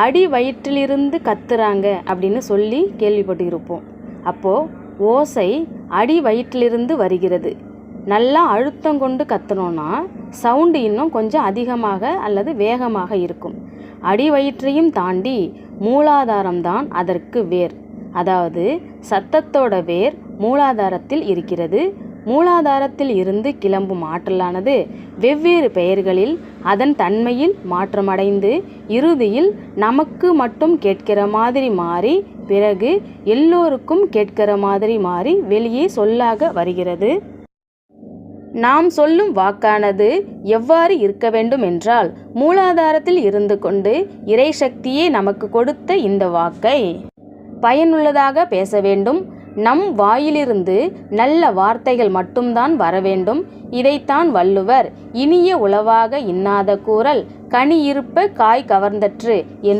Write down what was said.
அடி வயிற்றிலிருந்து கத்துறாங்க அப்படின்னு சொல்லி கேள்விப்பட்டு இருப்போம் அப்போது ஓசை அடி வயிற்றிலிருந்து வருகிறது. நல்லா அழுத்தம் கொண்டு கத்துனோன்னா சவுண்டு இன்னும் கொஞ்சம் அதிகமாக அல்லது வேகமாக இருக்கும். அடி வயிற்றையும் தாண்டி மூலாதாரம்தான் அதற்கு வேர். அதாவது சத்தத்தோட வேர் மூலாதாரத்தில் இருக்கிறது. மூலாதாரத்தில் இருந்து கிளம்பும் ஆற்றலானது வெவ்வேறு பெயர்களில் அதன் தன்மையில் மாற்றமடைந்து இறுதியில் நமக்கு மட்டும் கேட்கிற மாதிரி மாறி பிறகு எல்லோருக்கும் கேட்கிற மாதிரி மாறி வெளியே சொல்லாக வருகிறது. நாம் சொல்லும் வாக்கானது எவ்வாறு இருக்க வேண்டும் என்றால் மூலாதாரத்தில் இருந்து கொண்டு இறைசக்தியே நமக்கு கொடுத்த இந்த வாக்கை பயனுள்ளதாக பேச வேண்டும். நம் வாயிலிருந்து நல்ல வார்த்தைகள் மட்டும்தான் வர வேண்டும் இதைத்தான் வள்ளுவர் இனிய உளவாக இன்னாத கூறல் கனியிருப்ப காய் கவர்ந்தற்று என்று